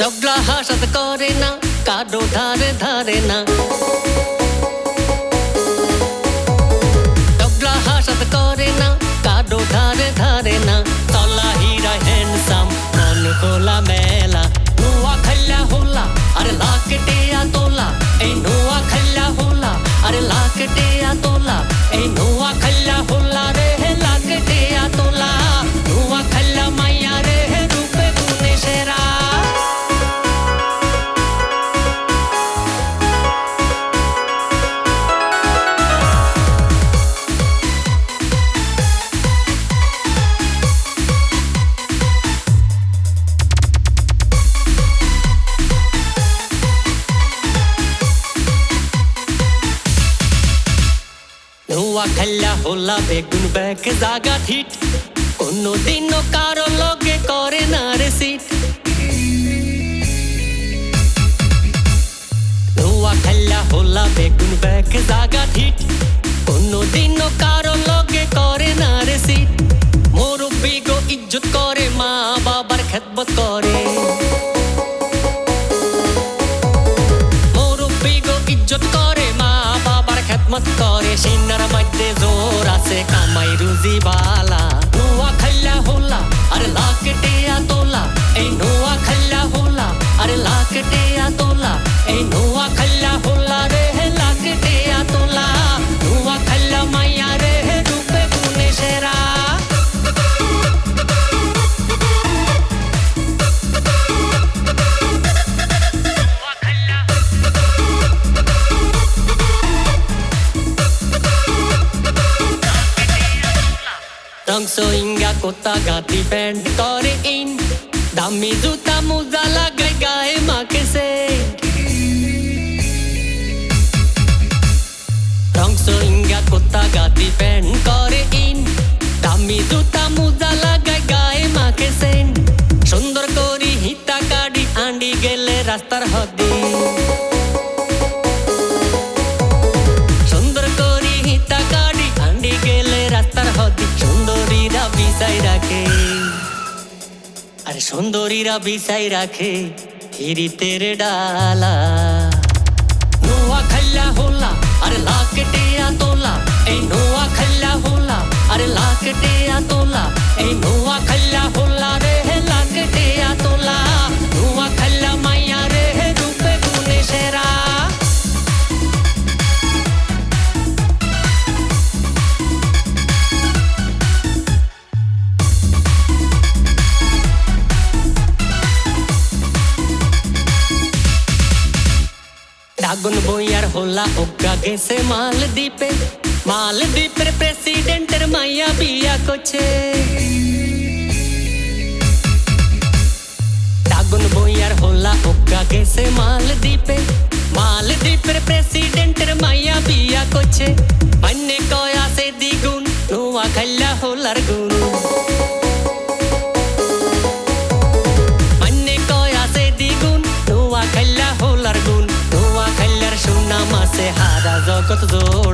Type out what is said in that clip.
চবলা হাসাত করে না কাডো ধারে ধারে না। নোয়া খাল্লা হোলা বেগুন ব্যাগ জাগা ঠিট কোনো দিনও কারও লগে করে না রে সিট নোয়া খাল্লা হোলা বেগুন ব্যাগ জাগা ঠিট কোনো দিনও কারও লগে করে না রে সিট মুরব্বি গো ইজ্জত করে মা বাবার খেদমত করে মুরব্বি গো ইজ্জত করে খেদমত করে সিনার মধ্যে জোর আছে, কামাই রুজি বালা। নোয়া খাইলা হোলা, আরে লাখ টেয়া তোলা। এই নোয়া খাইলা হোলা, আরে লাখ টেয়া রংস ইঙ্গা কোতা গাতি প্যান্ট করে ইন দামি জুতা মুজা লাগাই গায়ে মাকে সে রংস ইঙ্গা কোতা গাতি প্যান্ট করে ইন দামি জুতা মুজা লাগাই গায়ে মাকে সেন সুন্দর করি হিতা কাডি আন্ডি গেলে রাস্তার হদি সুন্দরীরা বিছাই রাখে হিরিতের ডালা। ডাগুন বইয়ার হোলা ওগা গেছে মালদ্বীপে। মালদ্বীপের প্রেসিডেন্টের মাইয়া বিয়া করছে। ডাগুন বইয়ার হোলা ওগা গেছে মালদ্বীপে। মালদ্বীপের প্রেসিডেন্টের মাইয়া বিয়া করছে। মান্যে কয়া সে দ্বিগুণ নোয়া খাল্লা হোলার গুণ। নোয়া খাল্লা হোলার